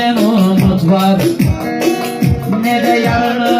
bugünden umut var? Ne de yarını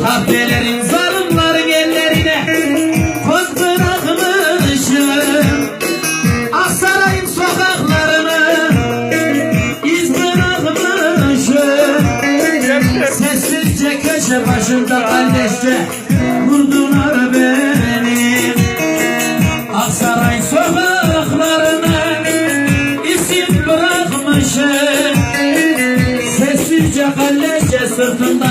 Kahvelerin zalimlerin ellerine Koz bırakmışım Asarayım sokaklarını iz bırakmışım Sessizce köşe başında kalleşçe 三三